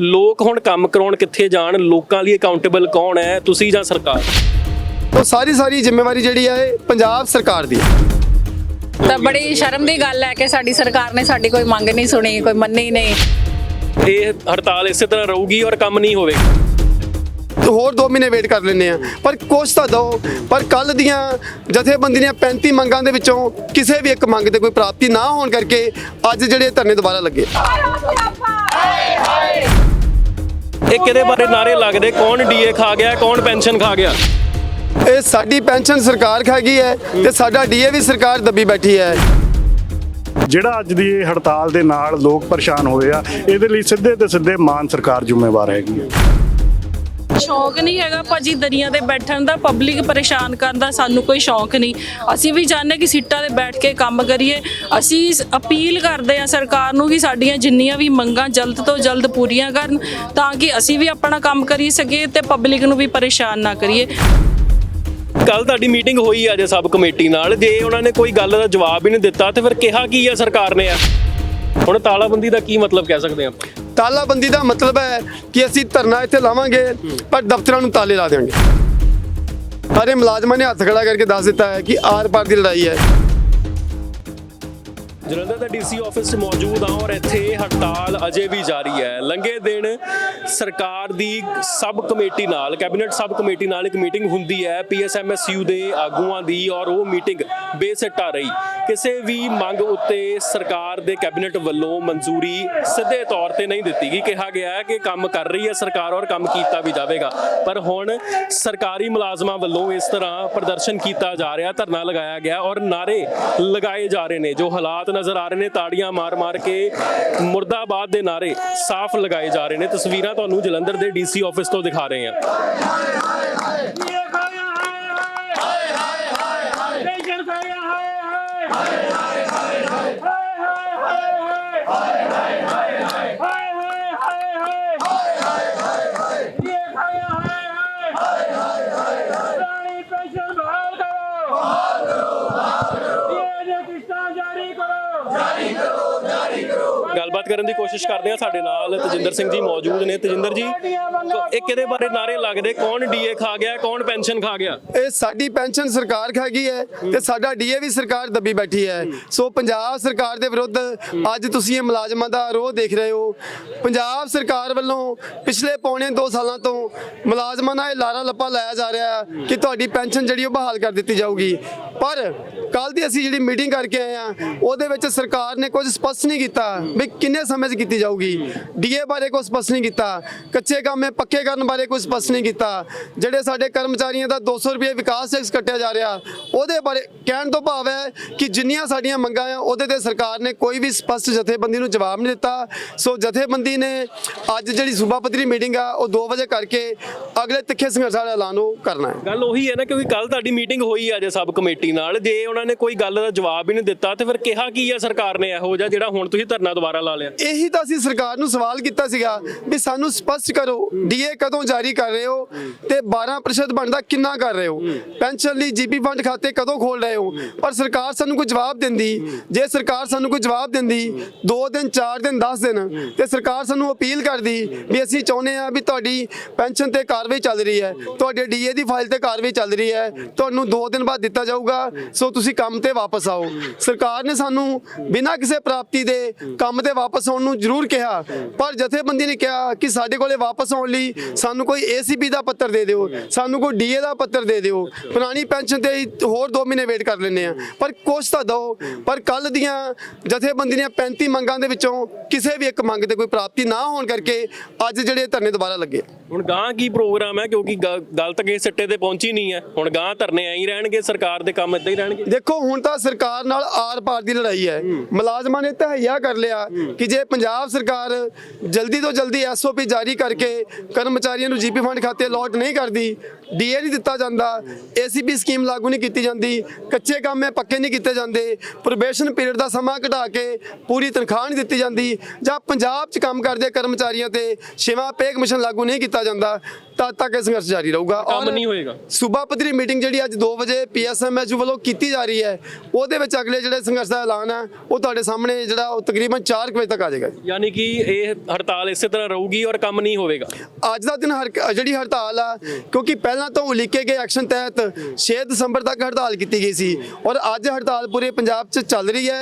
ਲੋਕ ਹੁਣ ਕੰਮ ਕਰਾਉਣ ਕਿੱਥੇ ਜਾਣ? ਲੋਕਾਂ ਲਈ ਅਕਾਊਂਟੇਬਲ ਕੌਣ ਹੈ? ਤੁਸੀਂ ਜਾਂ ਸਰਕਾਰ? ਉਹ ਸਾਰੀ ਸਾਰੀ ਜ਼ਿੰਮੇਵਾਰੀ ਜਿਹੜੀ ਹੈ ਇਹ ਪੰਜਾਬ ਸਰਕਾਰ ਦੀ ਹੈ। ਤਾਂ ਬੜੀ ਸ਼ਰਮ ਦੀ ਗੱਲ ਹੈ ਕਿ ਸਾਡੀ ਸਰਕਾਰ ਨੇ ਸਾਡੀ ਕੋਈ ਮੰਗ ਨਹੀਂ ਸੁਣੀ ਕੋਈ ਮੰਨੀ ਨਹੀਂ। ਇਹ ਹੜਤਾਲ ਇਸੇ ਤਰ੍ਹਾਂ ਰਹੂਗੀ ਔਰ ਕੰਮ ਨਹੀਂ ਹੋਵੇਗਾ। ਤੇ ਹੋਰ 2 ਮਹੀਨੇ ਵੇਟ ਕਰ ਲੈਂਦੇ ਆ ਪਰ ਕੁਛ ਤਾਂ ਦਿਓ ਪਰ ਕੱਲ ਦੀਆਂ ਜਥੇਬੰਦੀ ਦੀਆਂ 35 ਮੰਗਾਂ ਦੇ ਵਿੱਚੋਂ ਕਿਸੇ ਵੀ ਇੱਕ ਮੰਗ ਤੇ ਕੋਈ ਪ੍ਰਾਪਤੀ ਨਾ ਹੋਣ ਕਰਕੇ ਅੱਜ ਜਿਹੜੇ ਧਰਨੇ ਦੁਬਾਰਾ ਲੱਗੇ। ਇਹ ਕਿਹਦੇ ਬਾਰੇ ਨਾਰੇ ਲੱਗਦੇ ਕੌਣ ਡੀਏ ਖਾ ਗਿਆ ਕੌਣ ਪੈਨਸ਼ਨ ਖਾ ਗਿਆ? ਇਹ ਸਾਡੀ ਪੈਨਸ਼ਨ ਸਰਕਾਰ ਖਾ ਗਈ ਹੈ ਤੇ ਸਾਡਾ ਡੀਏ ਵੀ ਸਰਕਾਰ ਦੱਬੀ ਬੈਠੀ ਹੈ। ਜਿਹੜਾ ਅੱਜ ਦੀ ਇਹ ਹੜਤਾਲ ਦੇ ਨਾਲ ਲੋਕ ਪਰੇਸ਼ਾਨ ਹੋਏ ਆ ਇਹਦੇ ਲਈ ਸਿੱਧੇ ਤੇ ਸਿੱਧੇ ਮਾਨ ਸਰਕਾਰ ਜ਼ਿੰਮੇਵਾਰ ਹੈਗੀ ਹੈ। ਸ਼ੌਕ ਨਹੀਂ ਹੈਗਾ ਭਾਜੀ ਦਰੀਆਂ ਤੇ ਬੈਠਣ ਦਾ ਪਬਲਿਕ ਪਰੇਸ਼ਾਨ ਕਰਨ ਦਾ ਸਾਨੂੰ ਕੋਈ ਸ਼ੌਕ ਨਹੀਂ। ਅਸੀਂ ਵੀ ਚਾਹੁੰਦੇ ਕਿ ਸੀਟਾਂ ਤੇ ਬੈਠ ਕੇ ਕੰਮ ਕਰੀਏ। ਅਸੀਂ ਅਪੀਲ ਕਰਦੇ ਆ ਸਰਕਾਰ ਨੂੰ ਕਿ ਸਾਡੀਆਂ ਜਿੰਨੀਆਂ ਵੀ ਮੰਗਾਂ ਜਲਦ ਤੋਂ ਜਲਦ ਪੂਰੀਆਂ ਕਰਨ, ਤਾਂ ਕਿ ਅਸੀਂ ਵੀ ਆਪਣਾ ਕੰਮ ਕਰੀ ਸਕੀਏ ਤੇ ਪਬਲਿਕ ਨੂੰ ਵੀ ਪਰੇਸ਼ਾਨ ਨਾ ਕਰੀਏ। ਕੱਲ ਤੁਹਾਡੀ ਮੀਟਿੰਗ ਹੋਈ ਅੱਜ ਸਬ ਕਮੇਟੀ ਨਾਲ। ਜੇ ਉਹਨਾਂ ਨੇ ਕੋਈ ਗੱਲ ਦਾ ਜਵਾਬ ਹੀ ਨਹੀਂ ਦਿੱਤਾ, ਤੇ ਫਿਰ ਕਿਹਾ ਕੀ ਹੈ ਸਰਕਾਰ ਨੇ ਆ? ਹੁਣ ਤਾਲਾਬੰਦੀ ਦਾ ਕੀ ਮਤਲਬ ਕਹਿ ਸਕਦੇ ਆਪਾਂ? ਤਾਲਾਬੰਦੀ ਦਾ ਮਤਲਬ ਹੈ ਕਿ ਅਸੀਂ ਧਰਨਾ ਇੱਥੇ ਲਾਵਾਂਗੇ, ਪਰ ਦਫ਼ਤਰਾਂ ਨੂੰ ਤਾਲੇ ਲਾ ਦੇਵਾਂਗੇ ਸਾਰੇ ਮੁਲਾਜ਼ਮਾਂ ਨੇ ਹੱਥ ਖੜਾ ਕਰਕੇ ਦੱਸ ਦਿੱਤਾ ਹੈ ਕਿ ਆਰ ਪਾਰ ਦੀ ਲੜਾਈ ਹੈ। ਜਲੰਧਰ ਦਾ ਡੀਸੀ ਆਫਿਸ 'ਚ ਮੌਜੂਦ ਹਾਂ ਔਰ ਇੱਥੇ ਹੜਤਾਲ ਅਜੇ ਵੀ ਜਾਰੀ ਹੈ। ਲੰਘੇ ਦਿਨ ਸਰਕਾਰ ਦੀ ਸਬ ਕਮੇਟੀ ਨਾਲ, ਕੈਬਨਿਟ ਸਬ ਕਮੇਟੀ ਨਾਲ ਇੱਕ ਮੀਟਿੰਗ ਹੁੰਦੀ ਹੈ। ਪੀਐਸਐਮਐਸਯੂ ਦੇ ਆਗੂਆਂ ਦੀ ਔਰ ਉਹ ਮੀਟਿੰਗ ਬੇਸਿੱਟਾ ਰਹੀ। ਕਿਸੇ ਵੀ ਮੰਗ ਉੱਤੇ ਸਰਕਾਰ ਦੇ ਕੈਬਨਿਟ ਵੱਲੋਂ ਮਨਜ਼ੂਰੀ ਸਿੱਧੇ ਤੌਰ ਤੇ ਨਹੀਂ ਦਿੱਤੀ ਗਈ। ਕਿਹਾ ਗਿਆ ਹੈ ਕਿ ਕੰਮ ਕਰ ਰਹੀ ਹੈ ਸਰਕਾਰ ਔਰ ਕੰਮ ਕੀਤਾ ਵੀ ਜਾਵੇਗਾ। ਪਰ ਹੁਣ ਸਰਕਾਰੀ ਮੁਲਾਜ਼ਮਾਂ ਵੱਲੋਂ ਇਸ ਤਰ੍ਹਾਂ ਪ੍ਰਦਰਸ਼ਨ ਕੀਤਾ ਜਾ ਰਿਹਾ, ਧਰਨਾ ਲਗਾਇਆ ਗਿਆ ਔਰ ਨਾਰੇ ਲਗਾਏ ਜਾ ਰਹੇ ਨੇ। ਜੋ ਹਾਲਾਤ ਨਜ਼ਰ ਆ ਰਹੇ ਨੇ ਤਾੜੀਆਂ ਮਾਰ-ਮਾਰ ਕੇ ਮੁਰਦਾਬਾਦ ਦੇ ਨਾਰੇ ਸਾਫ਼ ਲਗਾਏ ਜਾ ਰਹੇ ਨੇ ਤਸਵੀਰਾਂ ਤੁਹਾਨੂੰ ਜਲੰਧਰ ਦੇ ਡੀਸੀ ਆਫਿਸ ਤੋਂ ਦਿਖਾ ਰਹੇ ਹਾਂ ਗੱਲਬਾਤ ਕਰਨ ਦੀ ਕੋਸ਼ਿਸ਼ ਕਰਦੇ ਆ ਸਾਡੇ ਨਾਲ। ਤਜਿੰਦਰ ਸਿੰਘ ਜੀ ਮੌਜੂਦ ਨੇ। ਤਜਿੰਦਰ ਜੀ, ਇਹ ਕਿਹਦੇ ਬਾਰੇ ਨਾਰੇ ਲੱਗਦੇ? ਕੌਣ ਡੀਏ ਖਾ ਗਿਆ? ਕੌਣ ਪੈਨਸ਼ਨ ਖਾ ਗਿਆ? ਇਹ ਸਾਡੀ ਪੈਨਸ਼ਨ ਸਰਕਾਰ ਖਾ ਗਈ ਹੈ ਤੇ ਸਾਡਾ ਡੀਏ ਵੀ ਸਰਕਾਰ ਦੱਬੀ ਬੈਠੀ ਹੈ। ਸੋ ਪੰਜਾਬ ਸਰਕਾਰ ਦੇ ਵਿਰੁੱਧ ਅੱਜ ਤੁਸੀਂ ਇਹ ਮੁਲਾਜ਼ਮਾਂ ਦਾ ਰੋਹ ਦੇਖ ਰਹੇ ਹੋ। ਪੰਜਾਬ ਸਰਕਾਰ ਵੱਲੋਂ ਪਿਛਲੇ ਪੌਣੇ 2 ਸਾਲਾਂ ਤੋਂ ਮੁਲਾਜ਼ਮਾਂ ਨਾਲ ਇਹ ਲਾਰਾ ਲੱਪਾ ਲਾਇਆ ਜਾ ਰਿਹਾ ਕਿ ਤੁਹਾਡੀ ਪੈਨਸ਼ਨ ਜਿਹੜੀ ਉਹ ਬਹਾਲ ਕਰ ਦਿੱਤੀ ਜਾਊਗੀ। ਪਰ ਕੱਲ ਦੀ ਅਸੀਂ ਜਿਹੜੀ ਮੀਟਿੰਗ ਕਰਕੇ ਆਏ ਆ ਉਹਦੇ ਵਿੱਚ ਸਰਕਾਰ ਨੇ ਕੁਝ ਸਪਸ਼ਟ ਨਹੀਂ ਕੀਤਾ ਵੀ ਕਿੰਨੇ ਸਮੇਂ 'ਚ ਕੀਤੀ ਜਾਊਗੀ? ਡੀਏ ਬਾਰੇ ਕੋਈ ਸਪਸ਼ਟ ਨਹੀਂ ਕੀਤਾ। ਕੱਚੇ ਕੰਮੇ ਪੱਕੇ ਕਰਨ ਬਾਰੇ ਕੋਈ ਸਪਸ਼ਟ ਨਹੀਂ ਕੀਤਾ। ਜਿਹੜੇ ਸਾਡੇ ਕਰਮਚਾਰੀਆਂ ਦਾ 200 ਰੁਪਏ ਵਿਕਾਸ ਟੈਕਸ ਕੱਟਿਆ ਜਾ ਰਿਹਾ, ਉਹਦੇ ਬਾਰੇ ਕਹਿਣ ਤੋਂ ਭਾਵ ਹੈ ਕਿ ਜਿੰਨੀਆਂ ਸਾਡੀਆਂ ਮੰਗਾਂ ਆ, ਉਹਦੇ ਤੇ ਸਰਕਾਰ ਨੇ ਕੋਈ ਵੀ ਸਪਸ਼ਟ ਜਥੇਬੰਦੀ ਨੂੰ ਜਵਾਬ ਨਹੀਂ ਦਿੱਤਾ। ਸੋ ਜਥੇਬੰਦੀ ਨੇ ਅੱਜ ਜਿਹੜੀ ਸੂਬਾ ਪੱਧਰੀ ਮੀਟਿੰਗ ਆ, ਉਹ 2 ਵਜੇ ਕਰਕੇ ਅਗਲੇ ਤਿੱਖੇ ਸੰਘਰਸ਼ਾਂ ਦਾ ਐਲਾਨ ਉਹ ਕਰਨਾ ਹੈ। ਗੱਲ ਉਹੀ ਹੈ ਨਾ, ਕਿਉਂਕਿ ਕੱਲ ਤੁਹਾਡੀ ਮੀਟਿੰਗ ਹੋਈ ਅੱਜ ਸਬ ਕਮੇਟੀ ਨਾਲ। ਜੇ ਉਹਨਾਂ ਨੇ ਕੋਈ ਗੱਲ ਦਾ ਜਵਾਬ ਹੀ ਨਹੀਂ ਦਿੱਤਾ, ਤੇ ਫਿਰ ਕਿਹਾ ਕੀ ਹੈ ਸਰਕਾਰ ਨੇ ਇਹੋ ਜਿਹਾ ਜਿਹੜਾ ਹੁਣ ਤੁਸੀਂ ਧਰਨਾ ਦੁਬਾਰਾ ਲਾ ਲਿਆ? ਇਹੀ ਤਾਂ ਅਸੀਂ ਸਰਕਾਰ ਨੂੰ ਸਵਾਲ ਕੀਤਾ ਸੀਗਾ ਵੀ ਸਾਨੂੰ ਸਪਸ਼ਟ ਕਰੋ ਡੀਏ ਕਦੋਂ ਜਾਰੀ ਕਰ ਰਹੇ ਹੋ ਤੇ 12% ਬਣਦਾ ਕਿੰਨਾ ਕਰ ਰਹੇ ਹੋ? ਪੈਨਸ਼ਨ ਲਈ ਜੀਪੀ ਫੰਡ ਖਾਤੇ ਕਦੋਂ ਖੋਲ ਰਹੇ ਹੋ? ਪਰ ਸਰਕਾਰ ਸਾਨੂੰ ਕੋਈ ਜਵਾਬ ਦਿੰਦੀ। ਜੇ ਸਰਕਾਰ ਸਾਨੂੰ ਕੋਈ ਜਵਾਬ ਦਿੰਦੀ 2 ਦਿਨ 4 ਦਿਨ 10 ਦਿਨ ਤੇ ਸਰਕਾਰ ਸਾਨੂੰ ਅਪੀਲ ਕਰਦੀ ਵੀ ਅਸੀਂ ਚਾਹੁੰਦੇ ਆ ਵੀ ਤੁਹਾਡੀ ਪੈਨਸ਼ਨ ਤੇ ਕਾਰਵਾਈ ਚੱਲ ਰਹੀ ਹੈ। ਤੁਹਾਡੇ ਡੀਏ ਦੀ ਫਾਈਲ ਤੇ ਕਾਰਵਾਈ ਚੱਲ ਰਹੀ ਹੈ। ਤੁਹਾਨੂੰ 2 ਦਿਨ ਬਾਅਦ ਦਿੱਤਾ ਜਾਊਗਾ। ਸੋ ਤੁਸੀਂ ਕੰਮ ਤੇ ਵਾਪਸ ਆਓ। ਸਰਕਾਰ ਨੇ ਸਾਨੂੰ ਬਿਨਾਂ ਕਿਸੇ ਪ੍ਰਾਪਤੀ ਦੇ ਕੰਮ ਤੇ ਵਾਪਸ ਆਉਣ ਨੂੰ ਜ਼ਰੂਰ ਕਿਹਾ ਪਰ ਜਥੇਬੰਦੀ ਨੇ ਕਿਹਾ ਕਿ ਸਾਡੇ ਕੋਲੇ ਵਾਪਸ ਆਉਣ ਲਈ ਸਾਨੂੰ ਕੋਈ ਏਸੀਪੀ ਦਾ ਪੱਤਰ ਦੇ ਦਿਓ ਸਾਨੂੰ ਕੋਈ ਡੀਏ ਦਾ ਪੱਤਰ ਦੇ ਦਿਓ। ਪੁਰਾਣੀ ਪੈਨਸ਼ਨ ਤੇ ਹੋਰ 2 ਮਹੀਨੇ ਵੇਟ ਕਰ ਲੈਂਦੇ ਆ ਪਰ ਕੁਛ ਤਾਂ ਦਿਓ ਪਰ ਕੱਲ ਦੀਆਂ ਜਥੇਬੰਦੀ ਦੀਆਂ 35 ਮੰਗਾਂ ਦੇ ਵਿੱਚੋਂ ਕਿਸੇ ਵੀ ਇੱਕ ਮੰਗ ਤੇ ਕੋਈ ਪ੍ਰਾਪਤੀ ਨਾ ਹੋਣ ਕਰਕੇ ਅੱਜ ਜਿਹੜੇ ਧਰਨੇ ਦੁਬਾਰਾ ਲੱਗੇ ਹੁਣ ਗਾਂ ਕੀ ਪ੍ਰੋਗਰਾਮ ਹੈ? ਕਿਉਂਕਿ ਗੱਲ ਤਾਂ ਕਿਸੇ ਸਿੱਟੇ ਤੇ ਪਹੁੰਚੀ ਨਹੀਂ ਹੈ। ਹੁਣ ਗਾਂ ਧਰਨੇ ਐਂ ਹੀ ਰਹਿਣਗੇ ਸਰਕਾਰ ਦੇ ਕੰਮ ਇਦਾਂ ਹੀ ਰਹਿਣਗੇ? ਦੇਖੋ ਹੁਣ ਤਾਂ ਸਰਕਾਰ ਨਾਲ ਆਰ ਪਾਰ ਦੀ ਲੜਾਈ ਹੈ। ਮੁਲਾਜ਼ਮਾਂ ਨੇ ਤਹਈਆ ਕਰ ਲਿਆ ਕਿ ਜੇ ਪੰਜਾਬ ਸਰਕਾਰ ਜਲਦੀ ਤੋਂ ਜਲਦੀ ਐਸਓਪੀ ਜਾਰੀ ਕਰਕੇ ਕਰਮਚਾਰੀਆਂ ਨੂੰ ਜੀਪੀ ਫੰਡ ਖਾਤੇ ਅਲੋਟ ਨਹੀਂ ਕਰਦੀ ਡੀਏ ਨਹੀਂ ਦਿੱਤਾ ਜਾਂਦਾ। ਏਸੀਪੀ ਸਕੀਮ ਲਾਗੂ ਨਹੀਂ ਕੀਤੀ ਜਾਂਦੀ। ਕੱਚੇ ਕੰਮ ਹੈ ਪੱਕੇ ਨਹੀਂ ਕੀਤੇ ਜਾਂਦੇ। ਪ੍ਰੋਬੇਸ਼ਨ ਪੀਰੀਅਡ ਦਾ ਸਮਾਂ ਘਟਾ ਕੇ ਪੂਰੀ ਤਨਖਾਹ ਨਹੀਂ ਦਿੱਤੀ ਜਾਂਦੀ। ਜਾਂ ਪੰਜਾਬ 'ਚ ਕੰਮ ਕਰਦੇ ਕਰਮਚਾਰੀਆਂ ਤੇ ਛੇਵਾਂ ਪੇ ਕਮਿਸ਼ਨ ਲਾਗੂ ਨਹੀਂ ਕੀਤਾ ਜਾਂਦਾ ਤਦ ਤੱਕ ਇਹ ਸੰਘਰਸ਼ ਜਾਰੀ ਰਹੂਗਾ। ਕੰਮ ਨਹੀਂ ਹੋਏਗਾ। ਸੂਬਾ ਪੱਧਰੀ ਮੀਟਿੰਗ ਜਿਹੜੀ ਅੱਜ 2 ਵਜੇ ਪੀਐਸਐਮਐਚਯੂ ਵੱਲੋਂ ਕੀਤੀ ਜਾ ਰਹੀ ਹੈ ਉਹਦੇ ਵਿੱਚ ਅਗਲੇ ਜਿਹੜੇ ਸੰਘਰਸ਼ ਦਾ ਐਲਾਨ ਹੈ ਉਹ ਤੁਹਾਡੇ ਸਾਹਮਣੇ ਜਿਹੜਾ ਉਹ ਤਕਰੀਬਨ 4 ਵਜੇ ਤੱਕ ਆ ਜਾਏਗਾ ਯਾਨੀ ਕਿ ਇਹ ਹੜਤਾਲ ਇਸੇ ਤਰ੍ਹਾਂ ਰਹੂਗੀ ਔਰ ਕੰਮ ਨਹੀਂ ਹੋਵੇਗਾ। ਅੱਜ ਦਾ ਦਿਨ ਜਿਹੜੀ ਹੜਤਾਲ ਆ ਕਿਉਂਕਿ ਪਹਿਲਾਂ ਤੋਂ ਉਲੀਕੇ ਗਏ ਐਕਸ਼ਨ ਤਹਿਤ 6 ਦਸੰਬਰ ਤੱਕ ਹੜਤਾਲ ਕੀਤੀ ਗਈ ਸੀ ਔਰ ਅੱਜ ਹੜਤਾਲ ਪੂਰੇ ਪੰਜਾਬ 'ਚ ਚੱਲ ਰਹੀ ਹੈ।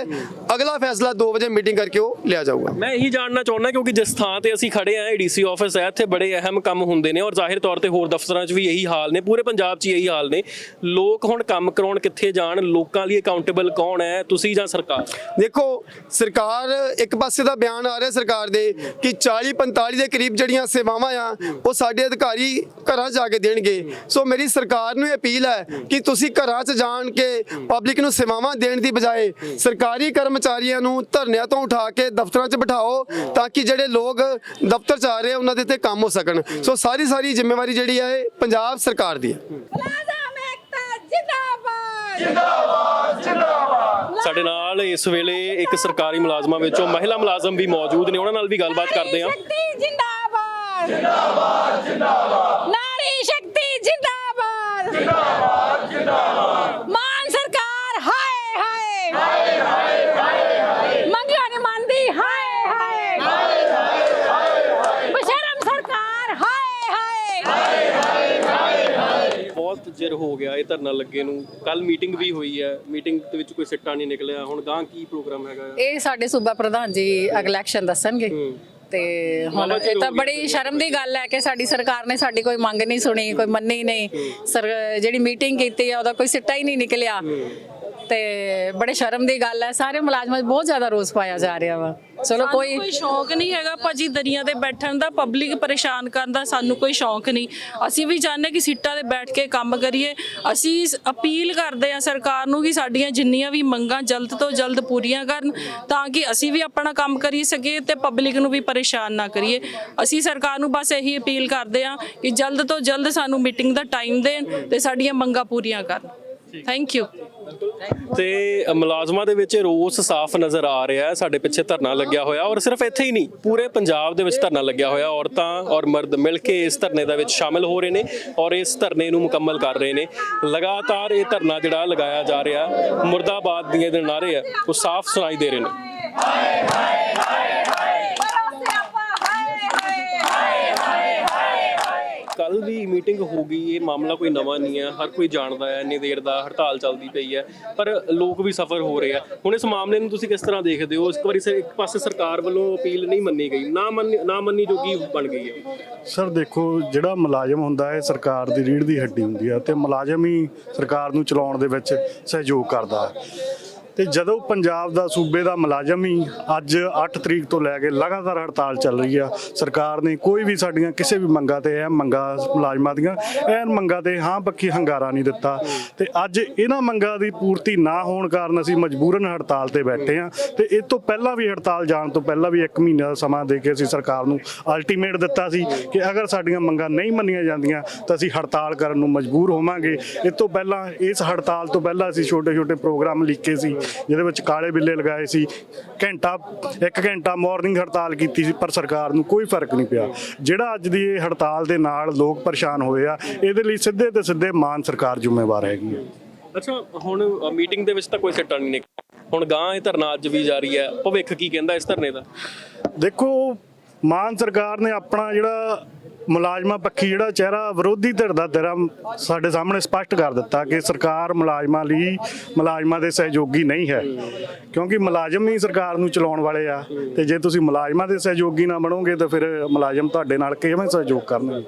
ਅਗਲਾ ਫੈਸਲਾ 2 ਵਜੇ ਮੀਟਿੰਗ ਕਰਕੇ ਉਹ ਲਿਆ ਜਾਊਗਾ। ਮੈਂ ਇਹੀ ਜਾਣਨਾ ਚਾਹੁੰਦਾ ਕਿਉਂਕਿ ਜਿਸ ਥਾਂ ਤੇ ਅਸੀਂ ਖੜੇ ਆਂ ਡੀਸੀ ਆਫਿਸ ਹੈ ਇੱਥੇ ਬੜੇ ਅਹਿਮ ਕੰਮ ਹੁੰਦੇ ਨੇ ਔਰ ਜ਼ਾਹਿਰ ਤੌਰ ਤੇ ਹੋਰ ਦਫ਼ਤਰਾਂ 'ਚ ਵੀ ਇਹੀ ਹਾਲ ਨੇ ਪੂਰੇ ਪੰਜਾਬ 'ਚ ਇਹੀ ਹਾਲ ਨੇ। ਲੋਕ ਹੁਣ ਕੰਮ ਕਰਾਉਣ ਕਿੱਥੇ ਜਾਣ ਲੋਕਾਂ ਲਈ ਅਕਾਊਂਟੇਬਲ ਕੌਣ ਹੈ ਤੁਸੀਂ ਜਾਂ ਸਰਕਾਰ? ਦੇਖੋ ਸਰਕਾਰ ਇੱਕ ਪਾਸੇ ਦਾ ਬਿਆਨ ਆ ਰਿਹਾ ਸਰਕਾਰ ਦੇ ਕਿ 40 45 ਦੇ ਕਰੀਬ ਜਿਹੜੀਆਂ ਸੇਵਾਵਾਂ ਆ ਉਹ ਸਾਡੇ ਅਧਿਕਾਰੀ ਘਰਾਂ ਜਾ ਕੇ ਦੇਣਗੇ। ਸੋ ਮੇਰੀ ਸਰਕਾਰ ਨੂੰ ਇਹ ਅਪੀਲ ਹੈ ਕਿ ਤੁਸੀਂ ਘਰਾਂ 'ਚ ਜਾਣ ਕੇ ਪਬਲਿਕ ਨੂੰ ਸੇਵਾਵਾਂ ਦੇਣ ਦੀ ਬਜਾਏ ਸਰਕਾਰੀ ਕਰਮਚਾਰੀਆਂ ਨੂੰ ਧਰਨਿਆਂ ਤੋਂ ਉਠਾ ਕੇ ਦਫ਼ਤਰਾਂ 'ਚ ਬਿਠਾਓ ਤਾਂ ਕਿ ਜਿਹੜੇ ਲੋਕ ਦਫ਼ਤਰ 'ਚ ਆ ਰਹੇ ਉਹਨਾਂ ਦੇ ਤੇ ਕੰਮ ਹੋ ਸਕਣ। ਸੋ ਸਾਰੀ ਸਾਰੀ ਜ਼ਿੰਮੇਵਾਰੀ ਜਿਹੜੀ ਹੈ ਪੰਜਾਬ ਸਰਕਾਰ ਦੀ ਹੈ। ਸਾਡੇ ਨਾਲ ਇਸ ਵੇਲੇ ਇੱਕ ਸਰਕਾਰੀ ਮੁਲਾਜ਼ਮਾਂ ਵਿੱਚੋਂ ਮਹਿਲਾ ਮੁਲਾਜ਼ਮ ਵੀ ਮੌਜੂਦ ਨੇ। ਉਹਨਾਂ ਨਾਲ ਵੀ ਗੱਲਬਾਤ ਕਰਦੇ ਹਾਂ। ਜਿੰਦਾਬਾਦ! ਜਿੰਦਾਬਾਦ ਜਿੰਦਾਬਾਦ! ਜਿੰਦਾਬਾਦ ਜਿੰਦਾਬਾਦ। ਜਿੰਦਾਬਾਦ ਮਾਨ ਸਰਕਾਰ ਹਾਏ ਹਾਏ। ਹਾਏ ਹਾਏ ਹਾਏ ਮੰਗਿਆ ਨਹੀਂ ਮੰਨਦੀ ਹਾਏ ਹਾਏ। ਹਾਏ ਹਾਏ ਬਸ਼ਰਮ ਸਰਕਾਰ ਹਾਏ ਹਾਏ। ਬਹੁਤ ਚਿਰ ਹੋ ਗਿਆ ਇਹ ਧਰਨਾ ਲੱਗੇ ਨੂੰ। ਕੱਲ ਮੀਟਿੰਗ ਵੀ ਹੋਈ ਹੈ। ਮੀਟਿੰਗ ਦੇ ਵਿੱਚ ਕੋਈ ਸਿੱਟਾ ਨਹੀਂ ਨਿਕਲਿਆ। ਹੁਣ ਗਾਂ ਕੀ ਪ੍ਰੋਗਰਾਮ ਹੈਗਾ ਇਹ ਸਾਡੇ ਸੂਬਾ ਪ੍ਰਧਾਨ ਜੀ ਅਗਲਾ ਐਕਸ਼ਨ ਦੱਸਣਗੇ। ਤੇ ਹੁਣ ਇਹ ਤਾਂ। ਬੜੀ ਸ਼ਰਮ ਦੀ ਗੱਲ ਹੈ ਕਿ ਸਾਡੀ ਸਰਕਾਰ ਨੇ ਸਾਡੀ ਕੋਈ ਮੰਗ ਨਹੀਂ ਸੁਣੀ ਕੋਈ ਮੰਨੀ ਨਹੀਂ। ਸਰ ਜਿਹੜੀ ਮੀਟਿੰਗ ਕੀਤੀ ਆ ਉਹਦਾ ਕੋਈ ਸਿੱਟਾ ਹੀ ਨਹੀਂ ਨਿਕਲਿਆ। ਤੇ ਬੜੇ ਸ਼ਰਮ ਦੀ ਗੱਲ ਹੈ। ਸਾਰੇ ਮੁਲਾਜ਼ਮਾਂ 'ਚ ਬਹੁਤ ਜ਼ਿਆਦਾ ਰੋਸ ਪਾਇਆ ਜਾ ਰਿਹਾ ਵਾ। ਚਲੋ ਕੋਈ ਕੋਈ ਸ਼ੌਂਕ ਨਹੀਂ ਹੈਗਾ ਭਾਜੀ ਦਰੀਆਂ ਤੇ ਬੈਠਣ ਦਾ ਪਬਲਿਕ ਪਰੇਸ਼ਾਨ ਕਰਨ ਦਾ ਸਾਨੂੰ ਕੋਈ ਸ਼ੌਂਕ ਨਹੀਂ। ਅਸੀਂ ਵੀ ਚਾਹੁੰਦੇ ਕਿ ਸੀਟਾਂ ਤੇ ਬੈਠ ਕੇ ਕੰਮ ਕਰੀਏ। ਅਸੀਂ ਅਪੀਲ ਕਰਦੇ ਆ ਸਰਕਾਰ ਨੂੰ ਕਿ ਸਾਡੀਆਂ ਜਿੰਨੀਆਂ ਵੀ ਮੰਗਾਂ ਜਲਦ ਤੋਂ ਜਲਦ ਪੂਰੀਆਂ ਕਰਨ ਤਾਂ ਕਿ ਅਸੀਂ ਵੀ ਆਪਣਾ ਕੰਮ ਕਰੀ ਸਕੀਏ ਤੇ ਪਬਲਿਕ ਨੂੰ ਵੀ ਪਰੇਸ਼ਾਨ ਨਾ ਕਰੀਏ। ਅਸੀਂ ਸਰਕਾਰ ਨੂੰ ਬਸ ਇਹੀ ਅਪੀਲ ਕਰਦੇ ਆ ਕਿ ਜਲਦ ਤੋਂ ਜਲਦ ਸਾਨੂੰ ਮੀਟਿੰਗ ਦਾ ਟਾਈਮ ਦੇਣ ਤੇ ਸਾਡੀਆਂ ਮੰਗਾਂ ਪੂਰੀਆਂ ਕਰਨ। ਥੈਂਕ ਯੂ ਤੇ ਮੁਲਾਜ਼ਮਾਂ ਦੇ ਵਿੱਚ ਰੋਸ ਸਾਫ਼ ਨਜ਼ਰ ਆ ਰਿਹਾ ਹੈ। ਸਾਡੇ ਪਿੱਛੇ ਧਰਨਾ ਲੱਗਿਆ ਹੋਇਆ ਔਰ ਸਿਰਫ ਇੱਥੇ ਹੀ ਨਹੀਂ, ਪੂਰੇ ਪੰਜਾਬ ਦੇ ਵਿੱਚ ਧਰਨਾ ਲੱਗਿਆ ਹੋਇਆ। ਔਰਤਾਂ ਔਰ ਮਰਦ ਮਿਲ ਕੇ ਇਸ ਧਰਨੇ ਦੇ ਵਿੱਚ ਸ਼ਾਮਿਲ ਹੋ ਰਹੇ ਨੇ ਔਰ ਇਸ ਧਰਨੇ ਨੂੰ ਮੁਕੰਮਲ ਕਰ ਰਹੇ ਨੇ। ਲਗਾਤਾਰ ਇਹ ਧਰਨਾ ਜਿਹੜਾ ਲਗਾਇਆ ਜਾ ਰਿਹਾ ਮੁਰਦਾਬਾਦ ਦੀਆਂ ਜਿਹੜੇ ਨਾਰੇ ਆ ਉਹ ਸਾਫ਼ ਸੁਣਾਈ ਦੇ ਰਹੇ ਨੇ। ਬਰੋ ਸਿਆਪਾ ਹਾਏ ਹਾਏ ਹਾਏ ਹਾਏ ਹਾਏ ਹਾਏ ਕੱਲ ਦੀ ਮੀਟਿੰਗ ਹੋ ਗਈ, ਇਹ ਮਾਮਲਾ ਕੋਈ ਨਵਾਂ ਨਹੀਂ ਹੈ, ਹਰ ਕੋਈ ਜਾਣਦਾ ਹੈ, ਇੰਨੀ ਦੇਰ ਦਾ ਹੜਤਾਲ ਚੱਲਦੀ ਪਈ ਹੈ, ਪਰ ਲੋਕ ਵੀ ਸਫਰ ਹੋ ਰਹੇ ਆ। ਹੁਣ ਇਸ ਮਾਮਲੇ ਨੂੰ ਤੁਸੀਂ ਕਿਸ ਤਰ੍ਹਾਂ ਦੇਖਦੇ ਹੋ? ਇਸ ਵਾਰੀ ਸ- ਇੱਕ ਪਾਸੇ ਸਰਕਾਰ ਵੱਲੋਂ ਅਪੀਲ ਨਹੀਂ ਮੰਨੀ ਗਈ, ਨਾ ਮੰਨੀ ਨਾ ਮੰਨੀ ਜੋਗੀ ਬਣ ਗਈ ਹੈ। ਸਰ, ਦੇਖੋ, ਜਿਹੜਾ ਮੁਲਾਜ਼ਮ ਹੁੰਦਾ ਹੈ, ਸਰਕਾਰ ਦੀ ਰੀੜ ਦੀ ਹੱਡੀ ਹੁੰਦੀ ਹੈ ਤੇ ਮੁਲਾਜ਼ਮ ਹੀ ਸਰਕਾਰ ਨੂੰ ਚਲਾਉਣ ਦੇ ਵਿੱਚ ਸਹਿਯੋਗ ਕਰਦਾ ਹੈ। ਤੇ ਜਦੋਂ ਪੰਜਾਬ ਦਾ ਸੂਬੇ ਦਾ ਮੁਲਾਜ਼ਮ ਹੀ ਅੱਜ 8 ਤਰੀਕ ਤੋਂ ਲੈ ਕੇ ਲਗਾਤਾਰ ਹੜਤਾਲ ਚੱਲ ਰਹੀ ਆ, ਸਰਕਾਰ ਨੇ ਕੋਈ ਵੀ ਸਾਡੀਆਂ ਕਿਸੇ ਵੀ ਮੰਗਾਂ ਤੇ ਇਹ ਮੰਗਾਂ ਮੁਲਾਜ਼ਮਾਂ ਦੀਆਂ, ਐਨ ਮੰਗਾਂ ਤੇ ਹਾਂ ਪੱਕੀ ਹੰਗਾਰਾ ਨਹੀਂ ਦਿੱਤਾ। ਤੇ ਅੱਜ ਇਹਨਾਂ ਮੰਗਾਂ ਦੀ ਪੂਰਤੀ ਨਾ ਹੋਣ ਕਾਰਨ ਅਸੀਂ ਮਜਬੂਰਨ ਹੜਤਾਲ ਤੇ ਬੈਠੇ ਆ ਤੇ ਇਹ ਤੋਂ ਪਹਿਲਾਂ ਵੀ ਹੜਤਾਲ ਜਾਣ ਤੋਂ ਪਹਿਲਾਂ ਵੀ 1 ਮਹੀਨੇ ਦਾ ਸਮਾਂ ਦੇ ਕੇ ਅਸੀਂ ਸਰਕਾਰ ਨੂੰ ਅਲਟੀਮੇਟ ਦਿੱਤਾ ਸੀ ਕਿ ਅਗਰ ਸਾਡੀਆਂ ਮੰਗਾਂ ਨਹੀਂ ਮੰਨੀਆਂ ਜਾਂਦੀਆਂ ਤਾਂ ਅਸੀਂ ਹੜਤਾਲ ਕਰਨ ਨੂੰ ਮਜਬੂਰ ਹੋਵਾਂਗੇ। ਇਸ ਤੋਂ ਪਹਿਲਾਂ, ਇਸ ਹੜਤਾਲ ਤੋਂ ਪਹਿਲਾਂ ਅਸੀਂ ਛੋਟੇ-ਛੋਟੇ ਪ੍ਰੋਗਰਾਮ ਲਿਖੇ ਸੀ ਜਿਹਦੇ ਵਿੱਚ ਕਾਲੇ ਬਿੱਲੇ ਲਗਾਏ ਸੀ ਘੰਟਾ 1 ਘੰਟਾ ਮਾਰਨਿੰਗ ਹੜਤਾਲ ਕੀਤੀ ਸੀ ਪਰ ਸਰਕਾਰ ਨੂੰ ਕੋਈ ਫ਼ਰਕ ਨਹੀਂ ਪਿਆ। ਜਿਹੜਾ ਅੱਜ ਦੀ ਇਹ ਹੜਤਾਲ ਦੇ ਨਾਲ ਲੋਕ ਪਰੇਸ਼ਾਨ ਹੋਏ ਆ ਇਹਦੇ ਲਈ ਸਿੱਧੇ ਤੇ ਸਿੱਧੇ ਮਾਨ ਸਰਕਾਰ ਜ਼ਿੰਮੇਵਾਰ ਹੈਗੀ ਹੈ ਅੱਛਾ ਹੁਣ ਮੀਟਿੰਗ ਦੇ ਵਿੱਚ ਤਾਂ ਕੋਈ ਸਿੱਟਾ ਨਹੀਂ ਨਿਕਲਿਆ। ਹੁਣ ਗਾਂ ਇਹ ਧਰਨਾ ਅੱਜ ਵੀ ਜਾਰੀ ਹੈ। ਭਵਿੱਖ ਕੀ ਕਹਿੰਦਾ ਇਸ ਧਰਨੇ ਦਾ? ਦੇਖੋ ਮਾਨ ਸਰਕਾਰ ਨੇ ਆਪਣਾ ਜਿਹੜਾ ਮੁਲਾਜ਼ਮਾਂ ਪੱਖੀ ਜਿਹੜਾ ਚਿਹਰਾ ਵਿਰੋਧੀ ਧਿਰ ਦਾ ਤੇਰਾ ਸਾਡੇ ਸਾਹਮਣੇ ਸਪਸ਼ਟ ਕਰ ਦਿੱਤਾ ਕਿ ਸਰਕਾਰ ਮੁਲਾਜ਼ਮਾਂ ਲਈ ਮੁਲਾਜ਼ਮਾਂ ਦੇ ਸਹਿਯੋਗੀ ਨਹੀਂ ਹੈ। ਕਿਉਂਕਿ ਮੁਲਾਜ਼ਮ ਹੀ ਸਰਕਾਰ ਨੂੰ ਚਲਾਉਣ ਵਾਲੇ ਆ ਤੇ ਜੇ ਤੁਸੀਂ ਮੁਲਾਜ਼ਮਾਂ ਦੇ ਸਹਿਯੋਗੀ ਨਾ ਬਣੋਗੇ ਤਾਂ ਫਿਰ ਮੁਲਾਜ਼ਮ ਤੁਹਾਡੇ ਨਾਲ ਕਿਵੇਂ ਸਹਿਯੋਗ ਕਰਨਗੇ,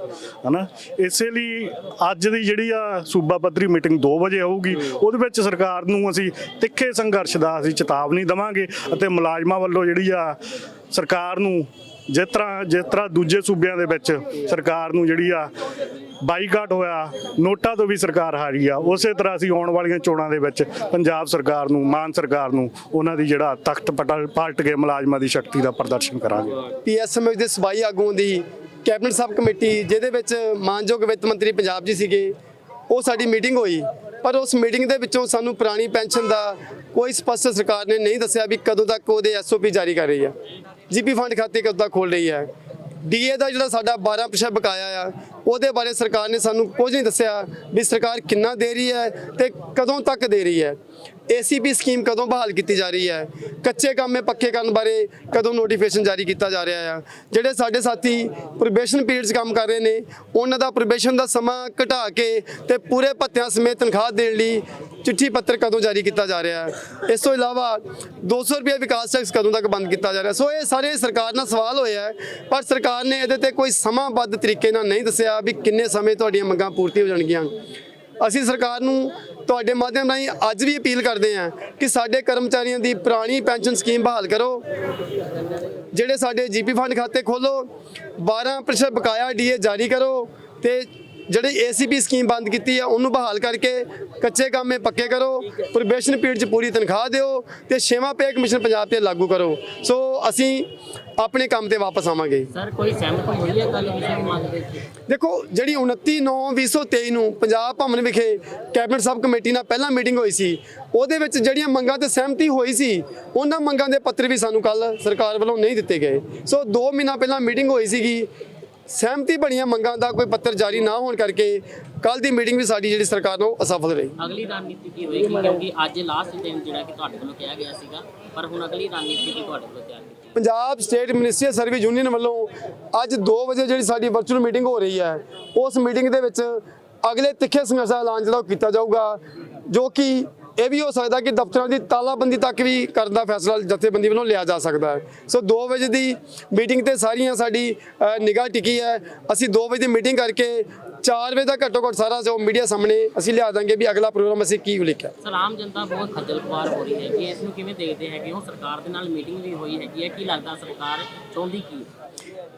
ਹਨਾ? ਇਸੇ ਲਈ ਅੱਜ ਦੀ ਜਿਹੜੀ ਆ ਸੂਬਾ ਪੱਧਰੀ ਮੀਟਿੰਗ 2 ਵਜੇ ਹੋਊਗੀ ਉਹਦੇ ਵਿੱਚ ਸਰਕਾਰ ਨੂੰ ਅਸੀਂ ਤਿੱਖੇ ਸੰਘਰਸ਼ ਦਾ ਅਸੀਂ ਚੇਤਾਵਨੀ ਦਵਾਂਗੇ ਅਤੇ ਮੁਲਾਜ਼ਮਾਂ ਵੱਲੋਂ ਜਿਹੜੀ ਆ ਸਰਕਾਰ ਨੂੰ ਜਿਸ ਤਰ੍ਹਾਂ ਜਿਸ ਤਰ੍ਹਾਂ ਦੂਜੇ ਸੂਬਿਆਂ ਦੇ ਵਿੱਚ ਸਰਕਾਰ ਨੂੰ ਜਿਹੜੀ ਆ ਬਾਈਕਾਟ ਹੋਇਆ, ਨੋਟਾਂ ਤੋਂ ਵੀ ਸਰਕਾਰ ਹਾਰੀ ਆ, ਉਸੇ ਤਰ੍ਹਾਂ ਅਸੀਂ ਆਉਣ ਵਾਲੀਆਂ ਚੋਣਾਂ ਦੇ ਵਿੱਚ ਪੰਜਾਬ ਸਰਕਾਰ ਨੂੰ, ਮਾਨ ਸਰਕਾਰ ਨੂੰ ਉਹਨਾਂ ਦੀ ਜਿਹੜਾ ਤਖਤ ਪਟਲ ਪਲਟ ਕੇ ਮੁਲਾਜ਼ਮਾਂ ਦੀ ਸ਼ਕਤੀ ਦਾ ਪ੍ਰਦਰਸ਼ਨ ਕਰਾਂਗੇ। ਪੀਐਸਐਮਐਚ ਦੇ ਸਬਾਈ ਆਗੂਆਂ ਦੀ ਕੈਬਨਿਟ ਸਬ ਕਮੇਟੀ, ਜਿਹਦੇ ਵਿੱਚ ਮਾਨਯੋਗ ਵਿੱਤ ਮੰਤਰੀ ਪੰਜਾਬ ਜੀ ਸੀਗੇ, ਉਹ ਸਾਡੀ ਮੀਟਿੰਗ ਹੋਈ। ਪਰ ਉਸ ਮੀਟਿੰਗ ਦੇ ਵਿੱਚੋਂ ਸਾਨੂੰ ਪੁਰਾਣੀ ਪੈਨਸ਼ਨ ਦਾ ਕੋਈ ਸਪਸ਼ਟ ਸਰਕਾਰ ਨੇ ਨਹੀਂ ਦੱਸਿਆ ਵੀ ਕਦੋਂ ਤੱਕ ਉਹਦੇ ਐਸਓਪੀ ਜਾਰੀ ਕਰ ਰਹੀ ਹੈ ਜੀਪੀ ਫੰਡ ਖਾਤੇ ਕਦੋਂ ਖੋਲ ਰਹੀ ਹੈ। ਡੀਏ ਦਾ ਜਿਹੜਾ ਸਾਡਾ 12% ਬਕਾਇਆ ਆ ਉਹਦੇ ਬਾਰੇ ਸਰਕਾਰ ਨੇ ਸਾਨੂੰ ਕੁਝ ਨਹੀਂ ਦੱਸਿਆ ਵੀ ਸਰਕਾਰ ਕਿੰਨਾ ਦੇ ਰਹੀ ਹੈ ਤੇ ਕਦੋਂ ਤੱਕ ਦੇ ਰਹੀ ਹੈ। ਏਸੀਪੀ ਸਕੀਮ ਕਦੋਂ ਬਹਾਲ ਕੀਤੀ ਜਾ ਰਹੀ ਹੈ? ਕੱਚੇ ਕੰਮੇ ਪੱਕੇ ਕਰਨ ਬਾਰੇ ਕਦੋਂ ਨੋਟੀਫਿਕੇਸ਼ਨ ਜਾਰੀ ਕੀਤਾ ਜਾ ਰਿਹਾ ਆ? ਜਿਹੜੇ ਸਾਡੇ ਸਾਥੀ ਪ੍ਰੋਬੇਸ਼ਨ ਪੀਰੀਅਡ 'ਚ ਕੰਮ ਕਰ ਰਹੇ ਨੇ, ਉਹਨਾਂ ਦਾ ਪ੍ਰੋਬੇਸ਼ਨ ਦਾ ਸਮਾਂ ਘਟਾ ਕੇ ਤੇ ਪੂਰੇ ਭੱਤਿਆਂ ਸਮੇਤ ਤਨਖਾਹ ਦੇਣ ਲਈ ਚਿੱਠੀ ਪੱਤਰ ਕਦੋਂ ਜਾਰੀ ਕੀਤਾ ਜਾ ਰਿਹਾ ਹੈ? ਇਸ ਤੋਂ ਇਲਾਵਾ 200 ਰੁਪਏ ਵਿਕਾਸ ਟੈਕਸ ਕਦੋਂ ਤੱਕ ਬੰਦ ਕੀਤਾ ਜਾ ਰਿਹਾ ਸੋ ਇਹ ਸਾਰੇ ਸਰਕਾਰ ਨਾਲ ਸਵਾਲ ਹੋਇਆ ਹੈ, ਪਰ ਸਰਕਾਰ ਨੇ ਇਹਦੇ ਤੇ ਕੋਈ ਸਮਾਂਬੱਧ ਤਰੀਕੇ ਨਾਲ ਨਹੀਂ ਦੱਸਿਆ। ਵੀ ਕਿੰਨੇ ਸਮੇਂ ਤੁਹਾਡੀਆਂ ਮੰਗਾਂ ਪੂਰਤੀ ਹੋ ਜਾਣਗੀਆਂ। ਅਸੀਂ ਸਰਕਾਰ ਨੂੰ ਤੁਹਾਡੇ ਮਾਧਿਅਮ ਰਾਹੀਂ ਅੱਜ ਵੀ ਅਪੀਲ ਕਰਦੇ ਹਾਂ ਕਿ ਸਾਡੇ ਕਰਮਚਾਰੀਆਂ ਦੀ ਪੁਰਾਣੀ ਪੈਨਸ਼ਨ ਸਕੀਮ ਬਹਾਲ ਕਰੋ। ਜਿਹੜੇ ਸਾਡੇ ਜੀਪੀ ਫੰਡ ਖਾਤੇ ਖੋਲੋ 12% ਬਕਾਇਆ ਡੀਏ ਜਾਰੀ ਕਰੋ ਤੇ ਜਿਹੜੀ ਏਸੀਪੀ ਸਕੀਮ ਬੰਦ ਕੀਤੀ ਹੈ ਉਹਨੂੰ ਬਹਾਲ ਕਰਕੇ ਕੱਚੇ ਕੰਮੇ ਪੱਕੇ ਕਰੋ ਪ੍ਰੋਬੇਸ਼ਨ ਪੀਰੀਅਡ 'ਚ ਪੂਰੀ ਤਨਖਾਹ ਦਿਓ ਤੇ ਛੇਵਾਂ ਪੇ ਕਮਿਸ਼ਨ ਪੰਜਾਬ ਤੇ ਲਾਗੂ ਕਰੋ। ਸੋ ਅਸੀਂ ਆਪਣੇ ਕੰਮ ਤੇ ਵਾਪਸ ਆਵਾਂਗੇ। ਸਰ ਕੋਈ ਸਹਿਮਤੀ ਹੋਈ ਹੈ ਕੱਲ ਕਿਸੇ ਮੰਗ ਦੇ ਵਿੱਚ? ਦੇਖੋ ਜਿਹੜੀ 29 9 2023 ਨੂੰ ਪੰਜਾਬ ਭਵਨ ਵਿਖੇ ਕੈਬਨਿਟ ਸਬ ਕਮੇਟੀ ਨਾਲ ਪਹਿਲਾਂ ਮੀਟਿੰਗ ਹੋਈ ਸੀ ਉਹਦੇ ਵਿੱਚ ਜਿਹੜੀਆਂ ਮੰਗਾਂ ਤੇ ਸਹਿਮਤੀ ਹੋਈ ਸੀ ਉਹਨਾਂ ਮੰਗਾਂ ਦੇ ਪੱਤਰ ਵੀ ਸਾਨੂੰ ਕੱਲ ਸਰਕਾਰ ਵੱਲੋਂ ਨਹੀਂ ਦਿੱਤੇ ਗਏ। ਸੋ 2 ਮਹੀਨਾ ਪਹਿਲਾਂ ਮੀਟਿੰਗ ਹੋਈ ਸੀਗੀ ਸਹਿਮਤੀ ਬਣੀਆਂ ਮੰਗਾਂ ਦਾ ਕੋਈ ਪੱਤਰ ਜਾਰੀ ਨਾ ਹੋਣ ਕਰਕੇ ਕੱਲ ਦੀ ਮੀਟਿੰਗ ਵੀ ਸਾਡੀ ਜਿਹੜੀ ਸਰਕਾਰ ਨੂੰ ਅਸਫਲ ਰਹੀ। ਅਗਲੀ ਰਣਨੀਤੀ ਕੀ ਹੋਏਗੀ? ਕਿਉਂਕਿ ਅੱਜ ਲਾਸਟ ਦਿਨ ਜਿਹੜਾ ਕਿ ਤੁਹਾਡੇ ਵੱਲੋਂ ਕਿਹਾ ਗਿਆ ਸੀਗਾ ਪਰ ਹੁਣ ਅਗਲੀ ਰਣਨੀਤੀ ਕੀ ਤੁਹਾਡੇ ਵੱਲੋਂ ਤਿਆਰ ਕੀਤੀ? Punjab state ministry service union ਵੱਲੋਂ ਅੱਜ 2 ਵਜੇ ਜਿਹੜੀ ਸਾਡੀ ਵਰਚੁਅਲ ਮੀਟਿੰਗ ਹੋ ਰਹੀ ਹੈ ਉਸ ਮੀਟਿੰਗ ਦੇ ਵਿੱਚ ਅਗਲੇ ਤਿੱਖੇ ਸੰਘਰਸ਼ ਦਾ ਐਲਾਨ ਜਿਹੜਾ ਕੀਤਾ ਜਾਊਗਾ ਜੋ ਕਿ ਇਹ ਵੀ ਹੋ ਸਕਦਾ ਕਿ ਦਫ਼ਤਰਾਂ ਦੀ ਤਾਲਾਬੰਦੀ ਤੱਕ ਵੀ ਕਰਨ ਦਾ ਫੈਸਲਾ ਜਥੇਬੰਦੀ ਵੱਲੋਂ ਲਿਆ ਜਾ ਸਕਦਾ ਹੈ। ਸੋ 2 ਵਜੇ ਦੀ ਮੀਟਿੰਗ ਤੇ ਸਾਰੀਆਂ ਸਾਡੀ ਨਿਗਾਹ ਟਿਕੀ ਹੈ। ਅਸੀਂ 2 ਵਜੇ ਦੀ ਮੀਟਿੰਗ ਕਰਕੇ 4 ਵਜੇ ਦਾ ਘੱਟੋ ਘੱਟ ਸਾਰਾ ਜੋ ਮੀਡੀਆ ਸਾਹਮਣੇ ਅਸੀਂ ਲਿਆ ਦਾਂਗੇ ਵੀ ਅਗਲਾ ਪ੍ਰੋਗਰਾਮ ਅਸੀਂ ਕੀ ਲਿਖਿਆ ਸਰ ਆਮ ਜਨਤਾ ਬਹੁਤ ਖੱਜਲ ਖੁਆਰ ਹੋ ਰਹੀ ਹੈ। ਕਿ ਇਸ ਨੂੰ ਕਿਵੇਂ ਦੇਖਦੇ ਹੈਗੇ ਉਹ ਸਰਕਾਰ ਦੇ ਨਾਲ ਮੀਟਿੰਗ ਵੀ ਹੋਈ ਹੈਗੀ ਹੈ। ਕੀ ਲੱਗਦਾ ਸਰਕਾਰ ਚਾਹੁੰਦੀ ਕੀ?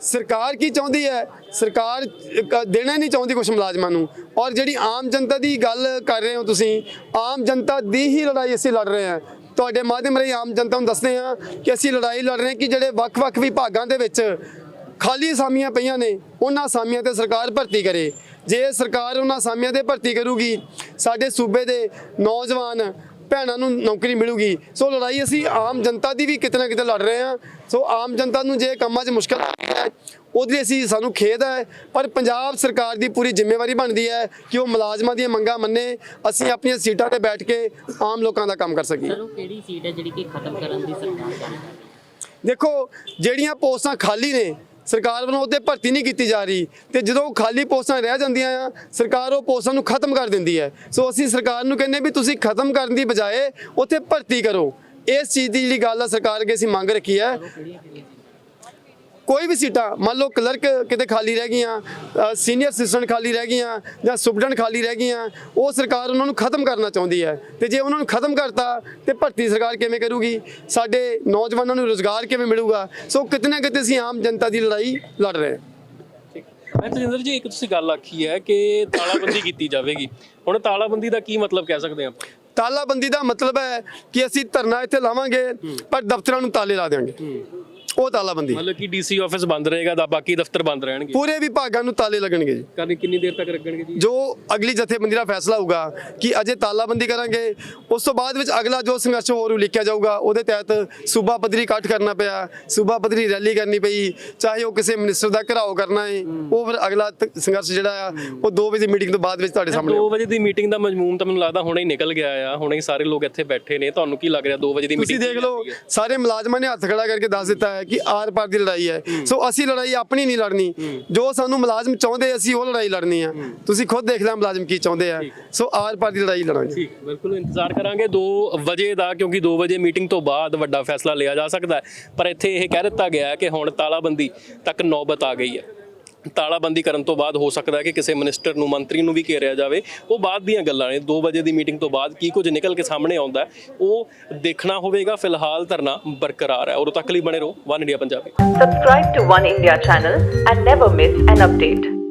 ਸਰਕਾਰ ਕੀ ਚਾਹੁੰਦੀ ਹੈ? ਸਰਕਾਰ ਕ- ਦੇਣਾ ਨਹੀਂ ਚਾਹੁੰਦੀ ਕੁਝ ਮੁਲਾਜ਼ਮਾਂ ਨੂੰ। ਔਰ ਜਿਹੜੀ ਆਮ ਜਨਤਾ ਦੀ ਗੱਲ ਕਰ ਰਹੇ ਹੋ ਤੁਸੀਂ, ਆਮ ਜਨਤਾ ਦੀ ਹੀ ਲੜਾਈ ਅਸੀਂ ਲੜ ਰਹੇ ਹਾਂ। ਤੁਹਾਡੇ ਮਾਧਿਅਮ ਰਾਹੀਂ ਆਮ ਜਨਤਾ ਨੂੰ ਦੱਸਦੇ ਹਾਂ ਕਿ ਅਸੀਂ ਲੜਾਈ ਲੜ ਰਹੇ ਹਾਂ ਕਿ ਜਿਹੜੇ ਵੱਖ-ਵੱਖ ਵਿਭਾਗਾਂ ਦੇ ਵਿੱਚ ਖਾਲੀ ਅਸਾਮੀਆਂ ਪਈਆਂ ਨੇ, ਉਹਨਾਂ ਅਸਾਮੀਆਂ ਤੇ ਸਰਕਾਰ ਭਰਤੀ ਕਰੇ। ਜੇ ਸਰਕਾਰ ਉਹਨਾਂ ਅਸਾਮੀਆਂ ਤੇ ਭਰਤੀ ਕਰੂਗੀ, ਸਾਡੇ ਸੂਬੇ ਦੇ ਨੌਜਵਾਨ ਭੈਣਾਂ ਨੂੰ ਨੌਕਰੀ ਮਿਲੂਗੀ। ਸੋ ਲੜਾਈ ਅਸੀਂ ਆਮ ਜਨਤਾ ਦੀ ਵੀ ਕਿਤੇ ਨਾ ਕਿਤੇ ਲੜ ਰਹੇ ਹਾਂ। ਸੋ ਆਮ ਜਨਤਾ ਨੂੰ ਜੇ ਕੰਮਾਂ 'ਚ ਮੁਸ਼ਕਲ ਆ ਰਹੀ ਹੈ ਉਹਦੀ ਅਸੀਂ ਸਾਨੂੰ ਖੇਦ ਹੈ। ਪਰ ਪੰਜਾਬ ਸਰਕਾਰ ਦੀ ਪੂਰੀ ਜ਼ਿੰਮੇਵਾਰੀ ਬਣਦੀ ਹੈ ਕਿ ਉਹ ਮੁਲਾਜ਼ਮਾਂ ਦੀਆਂ ਮੰਗਾਂ ਮੰਨੇ ਅਸੀਂ ਆਪਣੀਆਂ ਸੀਟਾਂ ਤੇ ਬੈਠ ਕੇ ਆਮ ਲੋਕਾਂ ਦਾ ਕੰਮ ਕਰ ਸਕੀਏ। ਸਰ ਉਹ ਕਿਹੜੀ ਸੀਟ ਹੈ ਜਿਹੜੀ ਕਿ ਖਤਮ ਕਰਨ ਦੀ ਸਰਕਾਰ ਚਾਹੁੰਦੀ ਹੈ? ਦੇਖੋ ਜਿਹੜੀਆਂ ਪੋਸਟਾਂ ਖਾਲੀ ਨੇ ਸਰਕਾਰ ਵੱਲੋਂ ਉਹਤੇ ਭਰਤੀ ਨਹੀਂ ਕੀਤੀ ਜਾ ਰਹੀ ਤੇ ਜਦੋਂ ਖਾਲੀ ਪੋਸਟਾਂ ਰਹਿ ਜਾਂਦੀਆਂ ਆ, ਸਰਕਾਰ ਉਹ ਪੋਸਟਾਂ ਨੂੰ ਖਤਮ ਕਰ ਦਿੰਦੀ ਹੈ। ਸੋ ਅਸੀਂ ਸਰਕਾਰ ਨੂੰ ਕਹਿੰਦੇ ਵੀ ਤੁਸੀਂ ਖਤਮ ਕਰਨ ਦੀ ਬਜਾਏ ਉੱਥੇ ਭਰਤੀ ਕਰੋ। ਇਸ ਚੀਜ਼ ਦੀ ਜਿਹੜੀ ਗੱਲ ਆ, ਸਰਕਾਰ ਅੱਗੇ ਅਸੀਂ ਮੰਗ ਰੱਖੀ ਹੈ। ਕੋਈ ਵੀ ਸੀਟਾਂ ਮੰਨ ਲਓ ਕਲਰਕ ਕਿਤੇ ਖਾਲੀ ਰਹਿ ਗਈਆਂ ਸੀਨੀਅਰ ਅਸਿਸਟੈਂਟ ਖਾਲੀ ਰਹਿ ਗਈਆਂ ਜਾਂ ਸੁਪਰਡੈਂਟ ਖਾਲੀ ਰਹਿ ਗਈਆਂ ਉਹ ਸਰਕਾਰ ਉਹਨਾਂ ਨੂੰ ਖਤਮ ਕਰਨਾ ਚਾਹੁੰਦੀ ਹੈ ਤੇ ਜੇ ਉਹਨਾਂ ਨੂੰ ਖਤਮ ਕਰਤਾ ਤੇ ਭਰਤੀ ਸਰਕਾਰ ਕਿਵੇਂ ਕਰੂਗੀ? ਸਾਡੇ ਨੌਜਵਾਨਾਂ ਨੂੰ ਰੋਜ਼ਗਾਰ ਕਿਵੇਂ ਮਿਲੂਗਾ? ਸੋ ਕਿਤੇ ਨਾ ਕਿਤੇ ਅਸੀਂ ਆਮ ਜਨਤਾ ਦੀ ਲੜਾਈ ਲੜ ਰਹੇ ਹਾਂ। ਮੈਂ ਤਜਿੰਦਰ ਜੀ ਇੱਕ ਤੁਸੀਂ ਗੱਲ ਆਖੀ ਹੈ ਕਿ ਤਾਲਾਬੰਦੀ ਕੀਤੀ ਜਾਵੇਗੀ। ਹੁਣ ਤਾਲਾਬੰਦੀ ਦਾ ਕੀ ਮਤਲਬ ਕਹਿ ਸਕਦੇ ਆਪਾਂ? ਤਾਲਾਬੰਦੀ ਦਾ ਮਤਲਬ ਹੈ ਕਿ ਅਸੀਂ ਧਰਨਾ ਇੱਥੇ ਲਾਵਾਂਗੇ ਪਰ ਦਫ਼ਤਰਾਂ ਨੂੰ ਤਾਲੇ ਲਾ ਦੇਵਾਂਗੇ ਉਹ ਤਾਲਾਬੰਦੀ ਮਤਲਬ ਕਿ ਡੀਸੀ ਆਫਿਸ ਬੰਦ ਰਹੇਗਾ ਤਾਂ ਬਾਕੀ ਦਫ਼ਤਰ ਬੰਦ ਰਹਿਣਗੇ। ਪੂਰੇ ਵਿਭਾਗਾਂ ਨੂੰ ਤਾਲੇ ਲੱਗਣਗੇ ਜੀ। ਕਦੀ ਕਿੰਨੀ ਦੇਰ ਤੱਕ ਲੱਗਣਗੇ ਜੀ? ਜੋ ਅਗਲੀ ਜਥੇਬੰਦੀ ਦਾ ਫੈਸਲਾ ਹੋਊਗਾ ਕਿ ਅਜੇ ਤਾਲਾਬੰਦੀ ਕਰਾਂਗੇ ਉਸ ਤੋਂ ਬਾਅਦ ਵਿੱਚ ਅਗਲਾ ਜੋ ਸੰਘਰਸ਼ ਹੋਰ ਲਿਖਿਆ ਜਾਊਗਾ ਉਹਦੇ ਤਹਿਤ ਸੂਬਾ ਪੱਧਰੀ ਇਕੱਠ ਕਰਨਾ ਪਿਆ ਸੂਬਾ ਪੱਧਰੀ ਰੈਲੀ ਕਰਨੀ ਪਈ ਚਾਹੇ ਉਹ ਕਿਸੇ ਮਿਨਿਸਟਰ ਦਾ ਘਰਾਓ ਕਰਨਾ ਹੈ ਉਹ ਫਿਰ ਅਗਲਾ ਤ- ਸੰਘਰਸ਼ ਜਿਹੜਾ ਆ ਉਹ 2 ਵਜੇ ਮੀਟਿੰਗ ਤੋਂ ਬਾਅਦ ਵਿੱਚ ਤੁਹਾਡੇ ਸਾਹਮਣੇ 2 ਵਜੇ ਦੀ ਮੀਟਿੰਗ ਦਾ ਮਜਮੂਨ ਤਾਂ ਮੈਨੂੰ ਲੱਗਦਾ ਹੁਣੇ ਹੀ ਨਿਕਲ ਗਿਆ ਆ ਹੁਣੇ ਹੀ ਸਾਰੇ ਲੋਕ ਇੱਥੇ ਬੈਠੇ ਨੇ ਤੁਹਾਨੂੰ ਕੀ ਲੱਗ ਰਿਹਾ 2 ਵਜੇ ਦੀ ਤੁਸੀਂ ਮੀਟਿੰਗ ਦੇਖ ਲਓ ਸਾਰੇ ਮੁਲਾਜ਼ਮਾਂ ਨੇ ਹੱਥ ਖੜਾ ਕਰਕੇ ਦੱਸ ਦਿੱਤਾ ਹੈ ਕਿ ਆਰ ਪਾਰ ਦੀ ਲੜਾਈ ਹੈ। ਸੋ ਅਸੀਂ ਲੜਾਈ ਆਪਣੀ ਨਹੀਂ ਲੜਨੀ। ਜੋ ਸਾਨੂੰ ਮੁਲਾਜ਼ਮ ਚਾਹੁੰਦੇ ਅਸੀਂ ਉਹ ਲੜਾਈ ਲੜਨੀ ਆ ਤੁਸੀਂ ਖੁਦ ਦੇਖ ਲੈ ਮੁਲਾਜ਼ਮ ਕੀ ਚਾਹੁੰਦੇ ਆ। ਸੋ ਆਰ ਪਾਰ ਦੀ ਲੜਾਈ ਲੜਾਂਗੇ। ਠੀਕ ਬਿਲਕੁਲ ਇੰਤਜ਼ਾਰ ਕਰਾਂਗੇ। 2 ਵਜੇ ਦਾ ਕਿਉਂਕਿ 2 ਵਜੇ ਮੀਟਿੰਗ ਤੋਂ ਬਾਅਦ ਵੱਡਾ ਫੈਸਲਾ ਲਿਆ ਜਾ ਸਕਦਾ ਪਰ ਇੱਥੇ ਇਹ ਕਹਿ ਦਿੱਤਾ ਗਿਆ ਹੈ ਕਿ ਹੁਣ ਤਾਲਾਬੰਦੀ ਤੱਕ ਨੌਬਤ ਆ ਗਈ ਹੈ। ਤਾਲਾਬੰਦੀ ਕਰਨ ਤੋਂ ਬਾਅਦ ਹੋ ਸਕਦਾ ਹੈ ਕਿ ਕਿਸੇ ਮਿਨਿਸਟਰ ਨੂੰ, ਮੰਤਰੀ ਨੂੰ ਵੀ ਘੇਰਿਆ ਜਾਵੇ। ਉਹ ਬਾਅਦ ਦੀਆਂ ਗੱਲਾਂ ਨੇ। 2 ਵਜੇ ਦੀ ਮੀਟਿੰਗ ਤੋਂ ਬਾਅਦ ਕੀ ਕੁਝ ਨਿਕਲ ਕੇ ਸਾਹਮਣੇ ਆਉਂਦਾ ਉਹ ਦੇਖਣਾ ਹੋਵੇਗਾ। ਫਿਲਹਾਲ ਧਰਨਾ ਬਰਕਰਾਰ ਹੈ। ਉਦੋਂ ਤੱਕ ਲਈ ਬਣੇ ਰਹੋ। One India Punjabi Subscribe to One India channel and never miss an update.